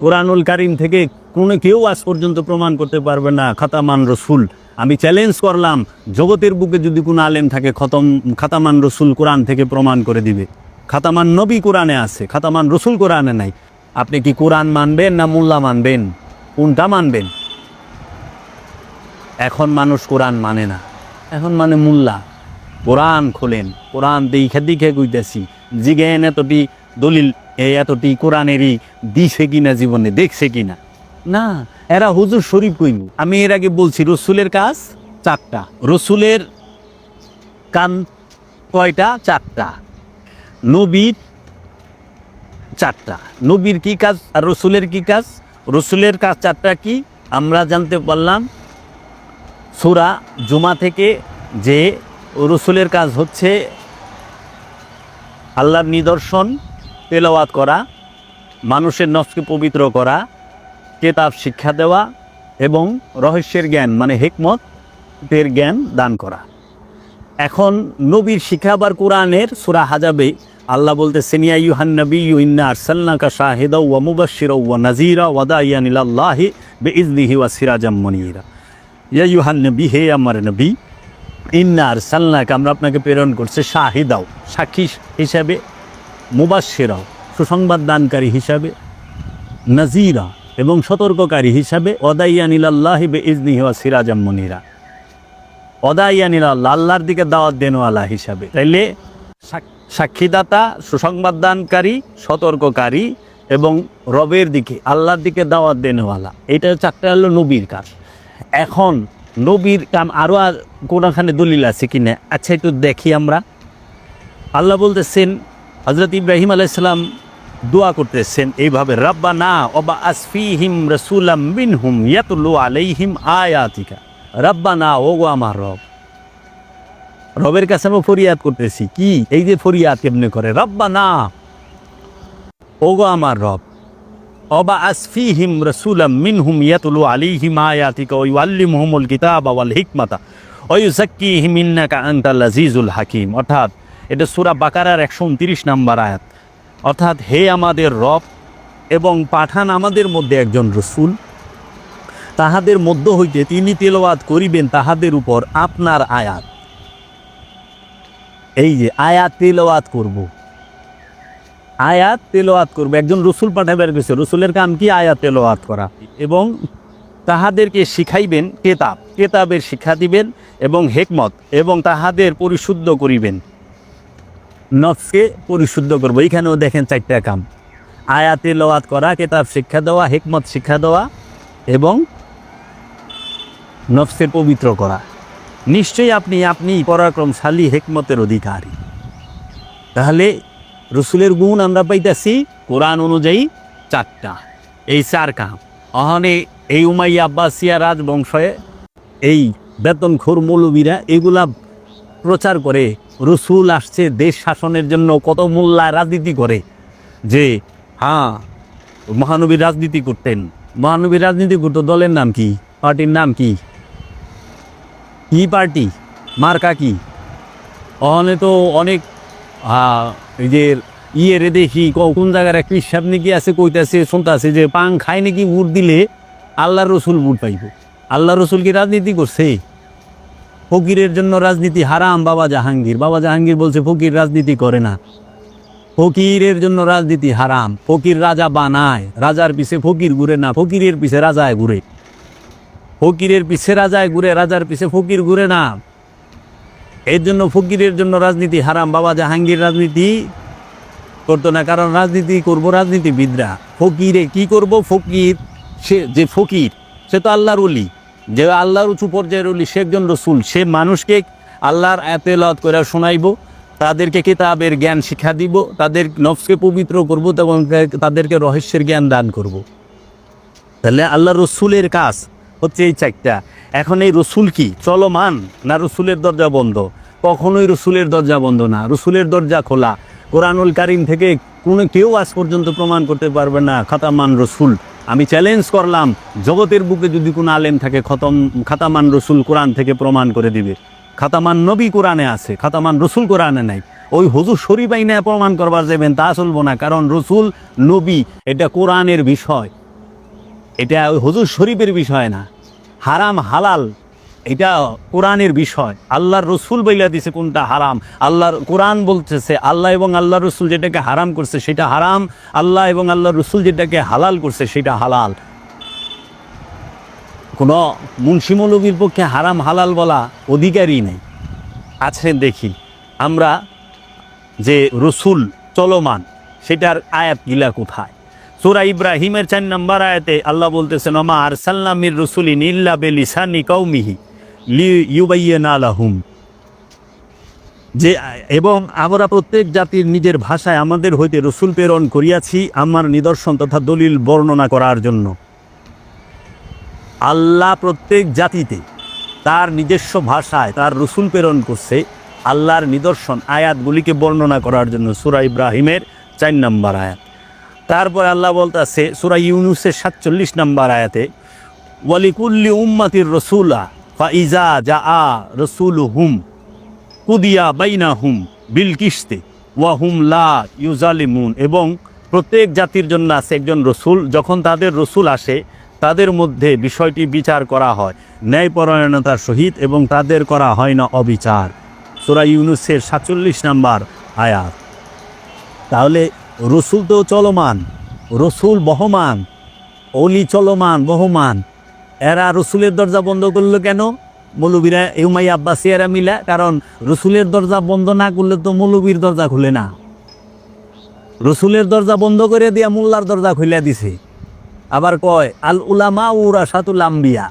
কোরআনুল কারিম থেকে কোনো কেউ আজ পর্যন্ত প্রমাণ করতে পারবে না। খাতামান রসুল। আমি চ্যালেঞ্জ করলাম, জগতের বুকে যদি কোনো আলেম থাকে, খতম, খাতামান রসুল কোরআন থেকে প্রমাণ করে দিবে। খাতামান নবী কোরআনে আছে, খাতামান রসুল কোরআনে নাই। আপনি কি কোরআন মানবেন না মোল্লা মানবেন? কোনটা মানবেন? এখন মানুষ কোরআন মানে না। এখন মানে মোল্লা। কোরআন খোলেন, কোরআন দেখে দিখে গুইতেছি জিগেন এতটি দলিল এই এতটি কোরআনেরই দিছে কিনা জীবনে, দেখছে কিনা? না, এরা হুজুর শরীফ কইব আমি এর আগে বলছি, রসুলের কাজ চারটা। রসুলের কান কয়টা? চারটা। নবীর চারটা। নবীর কি কাজ আর রসুলের কি কাজ? রসুলের কাজ চারটা কি? আমরা জানতে পারলাম, সুরা জুমা থেকে যে রসুলের কাজ হচ্ছে আল্লাহর নিদর্শন তেলাওয়াত করা, মানুষের নফসকে পবিত্র করা, কেতাব শিক্ষা দেওয়া এবং রহস্যের জ্ঞান মানে হেকমত এর জ্ঞান দান করা। এখন নবীর শিক্ষা আবার কোরআনের সুরা হাজাবে। আল্লাহ বলতে সেনিয়া ইউহান নবী ইউ ইন্না আরসাল্লাকা শাহিদা ওয়া মুবাশশিরা ওয়া নাযীরা ওয়া দাইয়ান ইলাল্লাহি বিইজনিহি ওয়া সিরাজাম মুনীরা। ইয়া ইউহান নবী, হে আমার নবী, ইন্না আরসাল্লাকা আমরা আপনাকে প্রেরণ করছে, শাহিদাও, সাক্ষী হিসাবে। মুবাশশিরাও সুসংবাদ দানকারী হিসাবে নাজিরা এবং সতর্ককারী হিসাবে অদাইয়ান ইলাল্লাহি বিইজনিহি ওয়া সিরাজাম মুনীরা। অদাইয়ানিল আল্লাহ আল্লাহর দিকে দাওয়াত দেনওয়ালা হিসাবে। তাইলে সাক্ষীদাতা, সুসংবাদ দানকারী, সতর্ককারী এবং রবের দিকে, আল্লাহর দিকে দাওয়াত দেনওয়ালা এটা চারটা হলো নবীর কাজ। এখন নবীর কাম আরও আর কোনোখানে দলিল আছে কি না আচ্ছা একটু দেখি আমরা। আল্লাহ বলতেছেন হজরত ইব্রাহিম আলাইসালাম দোয়া করতেছেন এইভাবে রব্বা না অবা আসফিহিম রসুলাম মিনহুম ইয়াতুল্লু আলাইহিম আয়াতিকা। রব্বা না ও গো আমার রব। রবের কাছে আমি ফরিয়াদ করতেছি, কি? এই যে ফরিয়াদ কেমনে করে? রব্বা না ও গো আমার রব। অবা আসফিহিম রসুলাম মিনহুম ইয়াতুলু আলাইহিম আয়াতিকা ওয়া ইউআল্লিমুহুমুল কিতাবা ওয়াল হিকমাতা। ওয়া ইউযাক্কিহিম ইন্নাকা আনতাল আজিজুল হাকিম। অর্থাৎ এটা সূরা বাকারার একশো উনত্রিশ নাম্বার আয়াত। অর্থাৎ হে আমাদের রব এবং পাঠান আমাদের মধ্যে একজন রসুল, তাহাদের মধ্য হইতে তিনি তেলাওয়াত করিবেন তাহাদের উপর আপনার আয়াত। এই যে আয়াত তেলাওয়াত করব, আয়াত তেলাওয়াত করব, একজন রসুল পাঠাবার গেছে, রসুলের কাম কি? আয়াত তেলাওয়াত করা এবং তাহাদেরকে শিখাইবেন কেতাব, কেতাবের শিক্ষা দিবেন এবং হেকমত এবং তাহাদের পরিশুদ্ধ করিবেন। নফসকে পরিশুদ্ধ করব। এইখানেও দেখেন চারটা কাম। আয়াতে লওয়াত করা, কেতাব শিক্ষা দেওয়া, হেকমত শিক্ষা দেওয়া এবং নফসের পবিত্র করা। নিশ্চয়ই আপনি আপনি পরাক্রমশালী, হেকমতের অধিকারী। তাহলে রসুলের গুণ আমরা পাইতেছি কোরআন অনুযায়ী চারটা। এই চার কাম। অহনে এই উমাইয়া আব্বাসিয়া রাজবংশে এই বেতনখোর মৌলবীরা এগুলা প্রচার করে রসুল আসছে দেশ শাসনের জন্য, কত মোল্লায় রাজনীতি করে যে হ্যাঁ মহানবী রাজনীতি করতেন। মহানবী রাজনীতি করতো, দলের নাম কি? পার্টির নাম কি? কি পার্টি? মার্কা কি? অহনে তো অনেক যে ইয়ে রে দেখি কোন জায়গার এক হিসাব নাকি আছে, কইতাছে, শুনতাছে যে, পাং খায় নাকি ভোট দিলে আল্লাহ রসুল ভোট পাইব। আল্লাহ রসুল কি রাজনীতি করছে? ফকিরের জন্য রাজনীতি হারাম, বাবা জাহাঙ্গীর। বাবা জাহাঙ্গীর বলছে, ফকির রাজনীতি করে না। ফকিরের জন্য রাজনীতি হারাম। ফকির রাজা বানায়। রাজার পিছে ফকির ঘুরে না, ফকিরের পিছে রাজায় ঘুরে। ফকিরের পিছে রাজায় ঘুরে, রাজার পিছে ফকির ঘুরে না। এর জন্য ফকিরের জন্য রাজনীতি হারাম। বাবা জাহাঙ্গীর রাজনীতি করতো না, কারণ রাজনীতি করব রাজনীতিবিদরা। ফকিরে কি করব? ফকির, সে যে ফকির, সে তো আল্লাহর অলি যে আল্লাহর উঁচু পর্যায়ের অলি সে একজন রসুল। সে মানুষকে আল্লাহর এতেলত করে শোনাইব, তাদেরকে কিতাবের জ্ঞান শিক্ষা দিব, তাদের নফসকে পবিত্র করব এবং তাদেরকে রহস্যের জ্ঞান দান করব। তাহলে আল্লাহ রসুলের কাজ হচ্ছে এই চারটা। এখন এই রসুল কি? চলমান না রসুলের দরজা বন্ধ? কখনোই রসুলের দরজা বন্ধ না। রসুলের দরজা খোলা। কোরআনুল কারিম থেকে কোনো কেউ আজ পর্যন্ত প্রমাণ করতে পারবে না, খাতামান রসুল। আমি চ্যালেঞ্জ করলাম, জগতের বুকে যদি কোনো আলেম থাকে, খতম, খাতামান রসুল কোরআন থেকে প্রমাণ করে দিবে। খাতামান নবী কোরআনে আছে, খাতামান রসুল কোরআনে নাই। ওই হজুর শরীফ আইনে প্রমাণ করবার যাবেন, তা চলবো না, কারণ রসুল, নবী, এটা কোরআনের বিষয়। এটা ওই হজুর শরীফের বিষয় না। হারাম, হালাল এটা কোরআনের বিষয়। আল্লাহর রসুল বইলা দিছে কোনটা হারাম। আল্লাহর কোরআন বলতেছে, আল্লাহ এবং আল্লাহ রসুল যেটাকে হারাম করছে সেটা হারাম। আল্লাহ এবং আল্লাহ রসুল যেটাকে হালাল করছে সেটা হালাল। কোনো মুন্সি মৌলবীর পক্ষে হারাম হালাল বলা অধিকারই নেই। আছে দেখি, আমরা যে রসুল চলমান, সেটার আয়াত গিলা কোথায়? সুরা ইব্রাহিমের চার নম্বর আয়াতে আল্লাহ বলতেছেন আমা আর সাল্লামির রসুলিন ইল্লা বেলিসানি কৌমিহি যে, এবং আমরা প্রত্যেক জাতির নিজের ভাষায় আমাদের হইতে রসুল প্রেরণ করিয়াছি আমার নিদর্শন তথা দলিল বর্ণনা করার জন্য। আল্লাহ প্রত্যেক জাতিতে তার নিজস্ব ভাষায় তার রসুল প্রেরণ করছে, আল্লাহর নিদর্শন আয়াতগুলিকে বর্ণনা করার জন্য সুরা ইব্রাহিমের চার নম্বর আয়াত। তারপর আল্লাহ বলতেছে, সুরা ইউনুসের সাতচল্লিশ নম্বর আয়াতে, ওয়ালিকুল্লি উম্মাতির রসুলা ফা ইজা যা আ রসুল হুম কুদিয়া বাইনা হুম বিল কিস্তে ওয়া হুম লা ইউজালিমুন এবং প্রত্যেক জাতির জন্য আছে একজন রসুল। যখন তাদের রসুল আসে, তাদের মধ্যে বিষয়টি বিচার করা হয়। ন্যায়পরায়ণতার সহিত এবং তাদের করা হয় না অবিচার। সুরা ইউনুসের সাতচল্লিশ নাম্বার আয়াত। তাহলে রসুল তো চলমান, রসুল বহমান অলি চলমান, বহমান। এরা রসুলের দরজা বন্ধ করল কেন? মৌলবীরা ইউমাই আব্বাসিয়ারা মিলা, কারণ রসুলের দরজা বন্ধ না করলে তো মৌলবীর দরজা খুলে না। রসুলের দরজা বন্ধ করে দিয়া মোল্লার দরজা খুলে দিছে। আবার কয়, আল উলামা উরা সাতুল আম্বিয়া।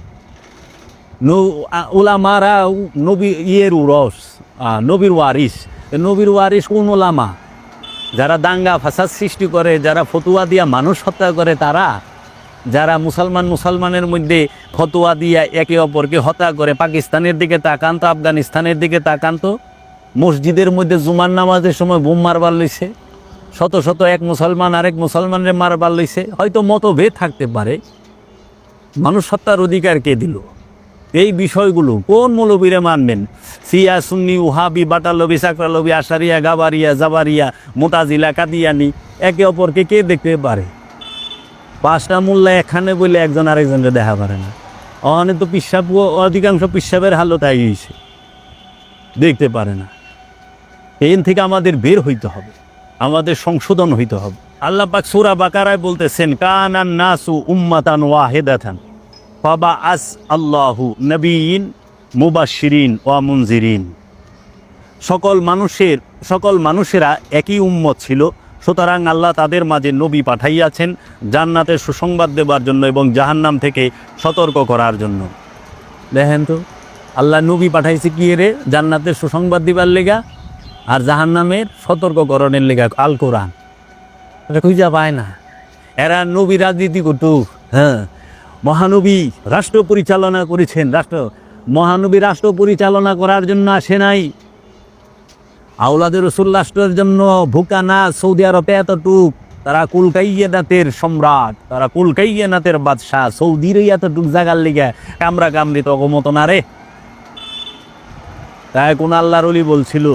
উলামারা নবী, ইয়ের উরস নবীর ওয়ারিস। নবীর ওয়ারিস কোন ওলামা যারা দাঙ্গা ফাসাদ সৃষ্টি করে, যারা ফতুয়া দিয়া মানুষ হত্যা করে, তারা যারা মুসলমান মুসলমানের মধ্যে ফতুয়া দিয়া একে অপরকে হত্যা করে, পাকিস্তানের দিকে তাকান তো, আফগানিস্তানের দিকে তাকান তো, মসজিদের মধ্যে জুমার নামাজের সময় বোম মারবার লইছে, শত শত এক মুসলমান আরেক মুসলমানের মারবার লইছে, হয়তো মতভেদ থাকতে পারে। মানুষ হত্যার অধিকার কে দিল? এই বিষয়গুলো কোন মৌলবীরে মানবেন? সিয়া সুন্নি, উহাবি, বাটালবি, সাকরালবি, আশারিয়া, গাবারিয়া, জাবারিয়া, মোতাজিলা, কাদিয়ানি, একে অপরকে কে দেখতে পারে? পাঁচটা মোল্লা এখানে বলে একজন আরেকজনকে দেখা পারে না। অনেক তো পিসাব অধিকাংশ পিসাবের হালত হয়েছে দেখতে পারে না। এন থেকে আমাদের বের হইতে হবে। আমাদের সংশোধন হইতে হবে। আল্লাহ পাক সুরা বাকারায় বলতেছেন, কানান নাসু উম্মাতান ওয়াহেদাতান ফাবা আস আল্লাহু নবীন মুবাশিরিন ওয়া মুনজিরিন। সকল মানুষের, সকল মানুষেরা একই উম্মত ছিল। সুতরাং আল্লাহ তাদের মাঝে নবী পাঠাইয়াছেন জান্নাতের সুসংবাদ দেবার জন্য এবং জাহান্নাম থেকে সতর্ক করার জন্য। দেখেন তো, আল্লাহ নবী পাঠাইছে কি রে? জান্নাতের সুসংবাদ দিবার লেগা আর জাহান্নামের সতর্ককরণের লেগা আল কোরআন। এটা খুঁজা পায় না। এরা নবী রাজনীতি করতো হ্যাঁ। মহানবী রাষ্ট্র পরিচালনা করেছেন, রাষ্ট্র। মহানবী রাষ্ট্র পরিচালনা করার জন্য আসে নাই। আউলাদের রসুল রাষ্ট্রের জন্য ভুকা না সৌদি আরবে এতটুক, তারা কুলকাইয়ে নাতের সম্রাট, তারা কুলকাইয়ে নাতের বাদশাহ সৌদির এতটুক জাগার লিগে কামরা কামড়ি তো অগমত না রে। তাই কোন আল্লাহর অলি বলছিল,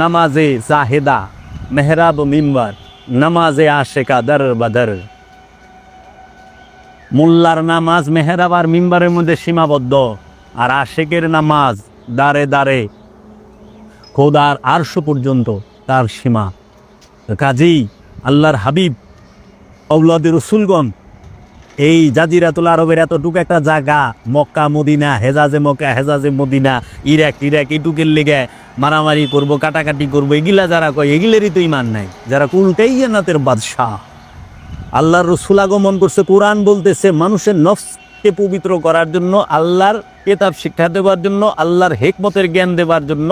নামাজে জাহেদা, মেহরাব মিম্বার, নামাজে আশেকা দর বাদর। মোল্লার নামাজ মেহরাব আর মিম্বারের মধ্যে সীমাবদ্ধ, আর আশেকের নামাজ দারে দারে খোদার আরশো পর্যন্ত তার সীমা। কাজেই আল্লাহর হাবিব অৌলাদের রসুলগণ, এই জাজিরাতুল আরবের এতটুকু একটা জায়গা, মক্কা, মদিনা, হেজাজে মক্কা, হেজাজে মদিনা, ইরাক ইরাক, এটুকের লেগে মারামারি করব, কাটাকাটি করব, এগুলা যারা কয়, এগুলেরই তো ইমান নাই। যারা কুলটাইয়ানাতের বাদশাহ। আল্লাহর রসুল আগমন করছে, কোরআন বলতেছে, মানুষের নফসকে পবিত্র করার জন্য, আল্লাহর কেতাব শিক্ষা দেওয়ার জন্য, আল্লাহর হেকমতের জ্ঞান দেওয়ার জন্য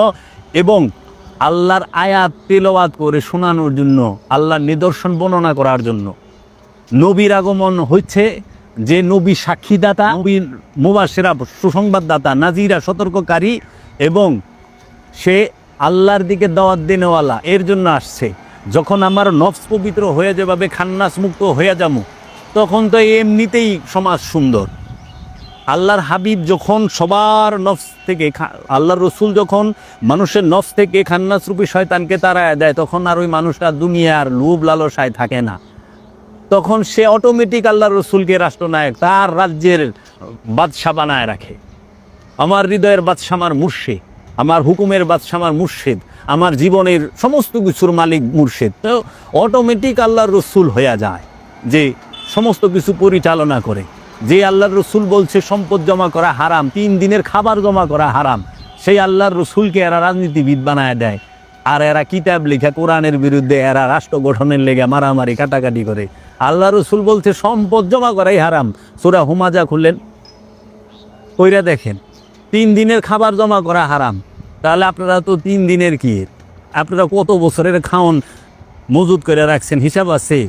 এবং আল্লাহর আয়াত তেলাওয়াত করে শোনানোর জন্য, আল্লাহর নিদর্শন বর্ণনা করার জন্য। নবীর আগমন হচ্ছে যে নবী সাক্ষীদাতা নবীর মুবাসেরা সুসংবাদদাতা, নাজিরা, সতর্ককারী এবং সে আল্লাহর দিকে দাওয়াত দিনেওয়ালা, এর জন্য আসছে। যখন আমার নফস পবিত্র হয়ে যাবে, খান্নাস মুক্ত হয়ে যাব, তখন তো এমনিতেই সমাজ সুন্দর। আল্লাহর হাবিব যখন সবার নফস থেকে আল্লাহর রসুল যখন মানুষের নফস থেকে খান্নাস রূপী শয়তানকে তারা দেয়, তখন আর ওই মানুষটা দুনিয়ার লোভ লালসায় থাকে না। তখন সে অটোমেটিক আল্লাহ রসুলকে রাষ্ট্রনায়ক, তার রাজ্যের বাদশাহ বানায় রাখে। আমার হৃদয়ের বাদশাহ আমার মুর্শিদ, আমার হুকুমের বাদশাহ আমার মুর্শিদ, আমার জীবনের সমস্ত কিছুর মালিক মুর্শিদ। তো অটোমেটিক আল্লাহর রসুল হয়ে যায় যে সমস্ত কিছু পরিচালনা করে। যে আল্লাহর রসুল বলছে, সম্পদ জমা করা হারাম, তিন দিনের খাবার জমা করা হারাম, সেই আল্লাহর রসুলকে এরা রাজনীতিবিদ বানায় দেয়। আর এরা কিতাব লেখা, কোরআনের বিরুদ্ধে এরা রাষ্ট্র গঠনের লেগে মারামারি, কাটাকাটি করে। আল্লাহ রসুল বলছে, সম্পদ জমা করাই হারাম। সুরা হুমাজা খুললেন। কইরা দেখেন, তিন দিনের খাবার জমা করা হারাম। তাহলে আপনারা তো তিন দিনের কি? আপনারা কত বছরের খাওন মজুদ করে রাখছেন? হিসাব আছে।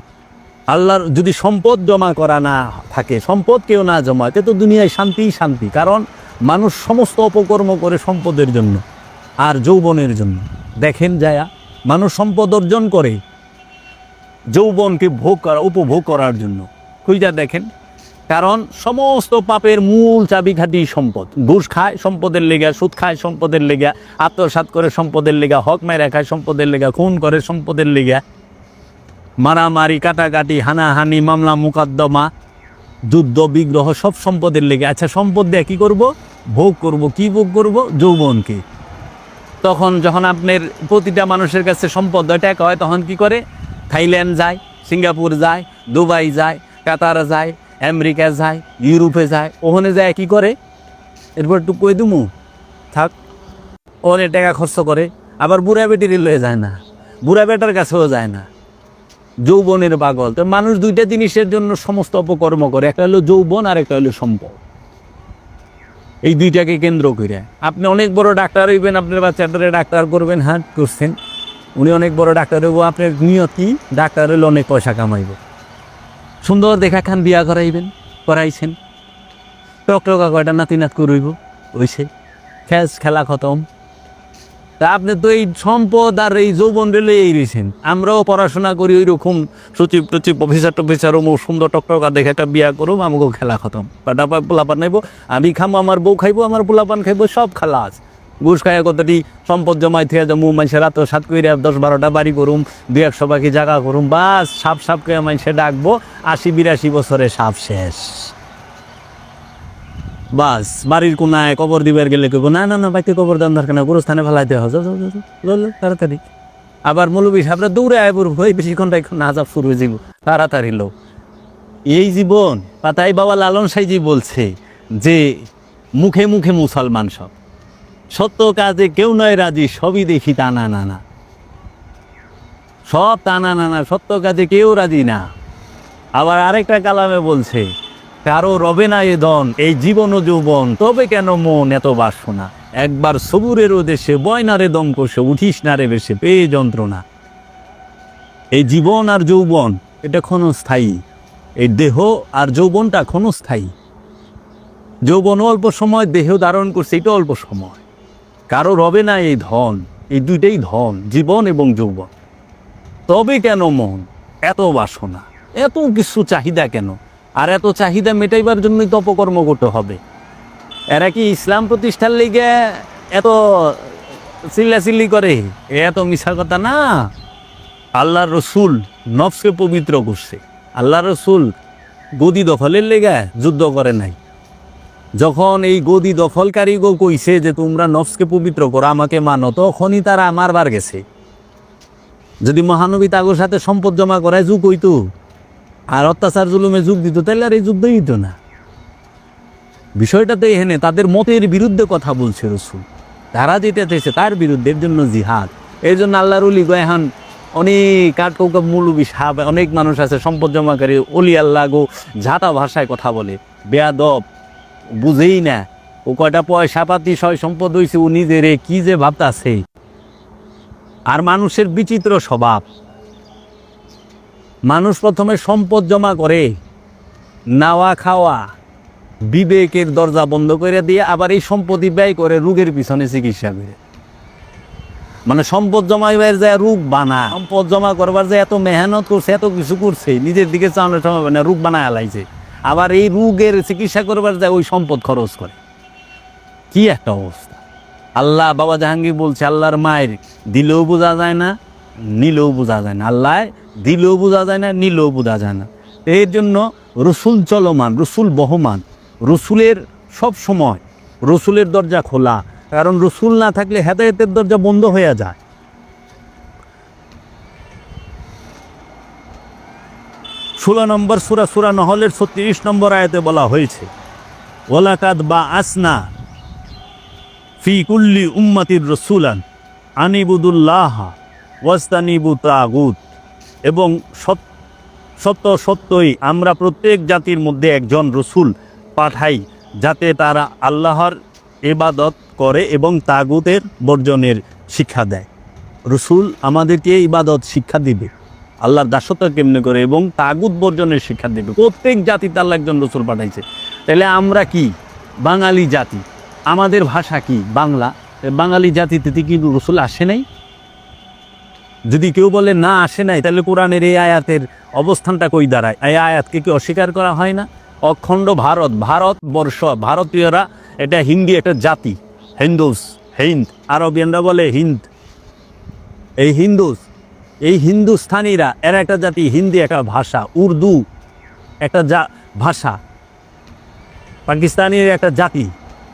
আল্লাহর যদি সম্পদ জমা করা না থাকে, সম্পদ কেউ না জমা তে দুনিয়ায় শান্তিই শান্তি। কারণ মানুষ সমস্ত অপকর্ম করে সম্পদের জন্য আর যৌবনের জন্য। দেখেন যায়া, মানুষ সম্পদ অর্জন করে যৌবনকে ভোগ করা, উপভোগ করার জন্য। খুঁজা দেখেন, কারণ সমস্ত পাপের মূল চাবিকাঠি সম্পদ। ঘুষ খায়, সম্পদের লেগা, সুদ খায়, সম্পদের লেগা, আত্মসাৎ করে সম্পদের লেগা, হক মেরে খায়, সম্পদের লেগা, খুন করে সম্পদের লেগা। মারামারি, কাটাকাটি, হানাহানি, মামলা, মোকদ্দমা, যুদ্ধ, বিগ্রহ, সব সম্পদের লেগে। আচ্ছা সম্পদ দিয়ে কী করব? ভোগ করব। কি ভোগ করব? যৌবনকে। তখন যখন আপনার প্রতিটা মানুষের কাছে সম্পদ টাকা হয়, তখন কি করে? থাইল্যান্ড যায়, সিঙ্গাপুর যায়, দুবাই যায়, কাতার যায়, আমেরিকা যায়, ইউরোপে যায়। ওখানে যায় কি করে? এরপর একটু কই দুমু? থাক ওখানে টাকা খরচ করে। আবার বুড়া বেটির লয়ে যায় না। বুড়া বেটার কাছেও যায় না। যৌবনের পাগল। তো মানুষ দুইটা জিনিসের জন্য সমস্ত অপকর্ম করে, একটা হলো যৌবন আর একটা হলো সম্পদ। এই দুইটাকে কেন্দ্র করে। আপনি অনেক বড় ডাক্তার হইবেন, আপনার বাচ্চাটারে ডাক্তার করবেন হ্যাঁ করছেন। উনি অনেক বড় ডাক্তার হইব, আপনার নিয়ত কি? ডাক্তার হইলে অনেক পয়সা কামাইব। সুন্দর দেখা খান, বিয়া করাইবেন, করাইছেন। টকটকা কয়টা নাতি নাত করইব ওইসে। খেস, খেলা খতম। তা আপনি তো এই সম্পদ আর এই যৌবন রেলে এই রয়েছেন আমরাও পড়াশোনা করি ওই রকম সচিব টচিব, অফিসার টফিসার ও সুন্দর টকটকা দেখে একটা বিয়া করব আমাকেও খেলা খতম। পা পোলাপান নাইব আমি খামো, আমার বউ খাইবো, আমার পোলাপান খাইবো, সব খেলা আছে। ঘুষ খাইয়া কতটি সম্পদ জমাই থেকে যাব মানুষের রাত সাত কইরা দশ বারোটা বাড়ি করুম দু একশো বাকি জায়গা করুম, বাস, সাপ সাপ করে মানুষে ডাকবো, আশি বিরাশি বছরে সাপ শেষ। বাস বাড়ির কোনায় কবর দিবার গেলে কইব না না না বাইতে কবর দাম দরকার না গোরস্থানে ফেলাইতে হয় যাও যাও যাও, তাড়াতাড়ি। আবার মৌলবী সাহেবরা দৌড়ে আয় পড়ব এই বেশিক্ষণ এখন না শুরু হয়ে যাব তাড়াতাড়ি লোক এই জীবন পাতাই বাবা লালন সাইজি বলছে যে মুখে মুখে মুসলমান সব। সত্য কাজে কেউ নয় রাজি সবই দেখি টানা নানা। সব টানা নানা সত্য কাজে কেউ রাজি না। আবার আরেকটা কালামে বলছে কারও রবে না এ দন এই জীবন ও যৌবন, তবে কেন মন এত বাসনা? একবার সবুরের দেশে বয়নারে দম কষে উঠিস না রে বেশে পেয়ে যন্ত্রণা। এই জীবন আর যৌবন, এটা ক্ষণস্থায়ী। এই দেহ আর যৌবনটা ক্ষণস্থায়ী। যৌবন অল্প সময়, দেহ ধারণ করছে, এটা অল্প সময়। কারও রবে না এই ধন, এই দুইটাই ধন, জীবন এবং যৌবন। তবে কেন মন? এত বাসনা। এত কিছু চাহিদা কেন? আর এত চাহিদা মেটাইবার জন্যই তো অপকর্ম করতে হবে। এরা কি ইসলাম প্রতিষ্ঠার লিগে এত চিল্লাচিল্লি করে? এ এত মিশা কথা না। আল্লাহ রসুল নফসকে পবিত্র করছে। আল্লাহ রসুল গদি দখলের লেগে যুদ্ধ করে নাই। যখন এই গদি দখলকারী গো কইছে যে তোমরা নফসকে পবিত্র করো, আমাকে মানো, তখনই তারা মারবার গেছে। যদি মহানবী তাগোর সাথে সম্পদ জমা করায় যুগ হইতো। আর অত্যাচার জুলুমে যুগ দিত তাহলে আর এই যুদ্ধ দিত না। বিষয়টা তো এখানে তাদের মতের বিরুদ্ধে কথা বলছে রসুল। তারা যেটা চেয়েছে তার বিরুদ্ধে, এর জন্য জিহাদ। এই জন্য আল্লাহর উলি এখন অনেক কাটকৌকা মৌলবী সাহাব, অনেক মানুষ আছে, সম্পদ জমাকারী অলি আল্লাহ গো, ঝাঁটা ভাষায় কথা বলে। বেয়াদব, বুঝেই না। ও কয়টা পয়সা পাতি, সয় সম্পদ হইছে, ও নিজেরে কি যে ভাবতাছে। আর মানুষের বিচিত্র স্বভাব। মানুষ প্রথমে সম্পদ জমা করে, নাওয়া খাওয়া, বিবেকের দরজা বন্ধ করে দিয়ে আবার এই সম্পত্তি ব্যয় করে রোগের পিছনে চিকিৎসা করে। মানে সম্পদ জমাইবার যায় রোগ বানা, সম্পদ জমা করবার যায় এত মেহনত করছে, এত কিছু করছে, নিজের দিকে চালানোর সময় না রোগ বানায় আলাইছে। আবার এই রোগের চিকিৎসা করবার যায় ওই সম্পদ খরচ করে। কি একটা অবস্থা। আল্লাহ বাবা জাহাঙ্গীর বলছে, আল্লাহর মায়ের দিলেও বোঝা যায় না, নিলেও বোঝা যায় না। আল্লাহ দিলেও বোঝা যায় না, নিলেও বোঝা যায় না। এর জন্য রসুল চলমান, রসুল বহমান, রসুলের সব সময় রসুলের দরজা খোলা। কারণ রসুল না থাকলে হেদায়েতের দরজা বন্ধ হয়ে যায়। ষোলো নম্বর সুরা সুরা নহলের ছত্রিশ নম্বর আয়তে বলা হয়েছে ওলাকাদ বা আসনা ফি কুল্লি উম্মাতির রসুলান আনিবুদুল্লাহ ওয়াস্তানিবু তাগুত। এবং সত- সত্য সত্যই আমরা প্রত্যেক জাতির মধ্যে একজন রসুল পাঠাই যাতে তারা আল্লাহর ইবাদত করে এবং তাগুতের বর্জনের শিক্ষা দেয়। রসুল আমাদেরকে ইবাদত শিক্ষা দিবে, আল্লাহর দাসত্ব কেমনে করে এবং তাগুত বর্জনের শিক্ষা দেবে। প্রত্যেক জাতিতে আল্লাহ একজন রসুল পাঠাইছে। তাহলে আমরা কি? বাঙালি জাতি। আমাদের ভাষা কি? বাংলা। বাঙালি জাতিতে কিন্তু রসুল আসে নাই? যদি কেউ বলে না আসে নাই, তাহলে কোরআনের এই আয়াতের অবস্থানটা কই দাঁড়ায়? এই আয়াতকে কি অস্বীকার করা হয় না? অখণ্ড ভারত ভারতবর্ষ ভারতীয়রা এটা হিন্দি একটা জাতি, হিন্দুস, হিন্দ, আরবিয়ানরা বলে হিন্দ। এই হিন্দুস, এই হিন্দুস্থানীরা, এর একটা জাতি, হিন্দি একটা ভাষা, উর্দু একটা যা ভাষা। পাকিস্তানের একটা জাতি।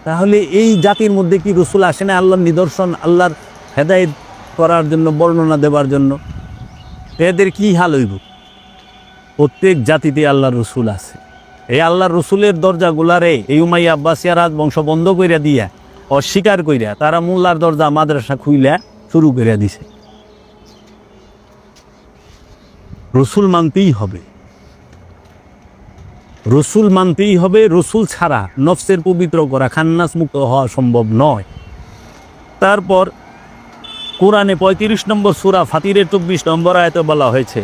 তাহলে এই জাতির মধ্যে কি রসুল আসে না আল্লাহর নিদর্শন, আল্লাহর হেদায়েত করার জন্য, বর্ণনা দেবার জন্য, এদের কি হাল হইব? প্রত্যেক জাতিতে আল্লাহর রসুল আছে। এই আল্লাহর রসুলের দরজাগুলারে এই উমাই আব্বাসিয়া রাজবংশ বন্ধ কইরা দিয়া, অস্বীকার কইরা, তারা মোল্লার দরজা মাদ্রাসা খুইলা শুরু কইরা দিছে। রসুল মানতেই হবে। রসুল মানতেই হবে, রসুল ছাড়া নফসের পবিত্র করা খান্নাস মুক্ত হওয়া সম্ভব নয়। তারপর কোরআনে পঁয়ত্রিশ নম্বর সুরা ফাতিরের চব্বিশ নম্বর আয়তে বলা হয়েছে,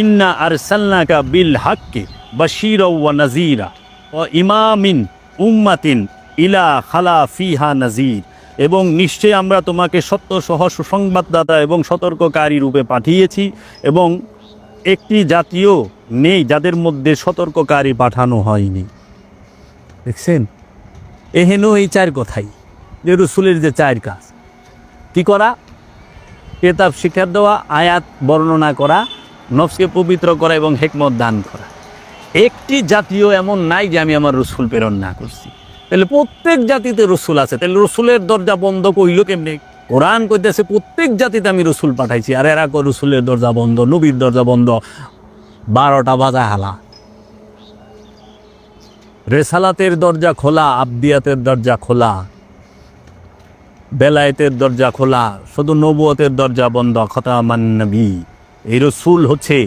ইন্না আর সাল্লাকা বিল হাক্কে বাশির ওয়া নাজিরা ও ইমামিন উম্মাতিন ইলা খালা ফিহা নাজির এবং নিশ্চয় আমরা তোমাকে সত্য সহ সুসংবাদদাতা এবং সতর্ককারী রূপে পাঠিয়েছি এবং একটি জাতীয় নেই যাদের মধ্যে সতর্ককারী পাঠানো হয়নি। দেখছেন? এহেন এই চার কথাই, যে রসুলের যে চার কাজ। কি করা? কেতাব শিক্ষা দেওয়া, আয়াত বর্ণনা করা, নফসকে পবিত্র করা এবং হেকমত দান করা। একটি জাতীয় এমন নাই যে আমি আমার রসুল প্রেরণ না করছি। তাহলে প্রত্যেক জাতিতে রসুল আছে। তাহলে রসুলের দরজা বন্ধ কইল কেমনে? কোরআন কইতেছে, প্রত্যেক জাতিতে আমি রসুল পাঠাইছি। আর এরা রসুলের দরজা বন্ধ, নবীর দরজা বন্ধ। বারোটা বাজা হালা। রেসালাতের দরজা খোলা, আবদিয়াতের দরজা খোলা। বেলায়েতের দরজা খোলা, শুধু নবুয়তের দরজা বন্ধ, খতামান নবী। এই রসুল হচ্ছে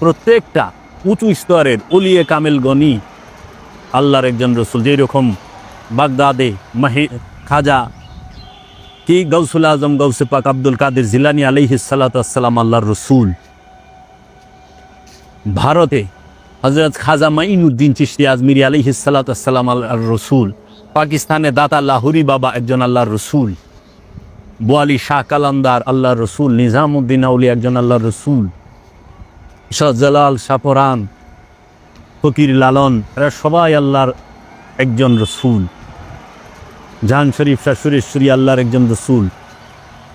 প্রত্যেকটা উঁচু স্তরের উলিয়ে কামেল গনি। আল্লাহর একজন রসুল, যেরকম বাগদাদে মাহি খাজা কি গৌসুল আজম গৌসে পাক আব্দুল কাদের জিলানি আলিহি সালাতাম আল্লাহর রসুল। ভারতে হজরত খাজা মাইনুদ্দিন চিশতি আজমিরি আলিহি সালাতাম আল্লাহর রসুল। পাকিস্তানে দাতা লাহুরি বাবা একজন আল্লাহর রসুল। বোয়ালি শাহ কালান্দার আল্লাহর রসুল, নিজামুদ্দিন আউলি একজন আল্লাহর রসুল শাহজালাল সাপরান ফকির লালন, এরা সবাই আল্লাহর একজন রসুল। জাহান শরীফ শাহ সুরেশ্বরী আল্লাহর একজন রসুল।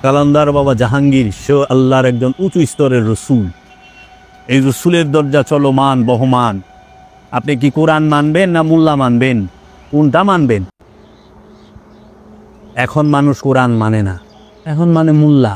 কালান্দার বাবা জাহাঙ্গীর, সেও আল্লাহর একজন উঁচু স্তরের রসুল। এই রসুলের দরজা চলমান, বহমান। আপনি কি কোরআন মানবেন না মোল্লা মানবেন? কোনটা মানবেন? এখন মানুষ কোরআন মানে না। এখন মানে মোল্লা।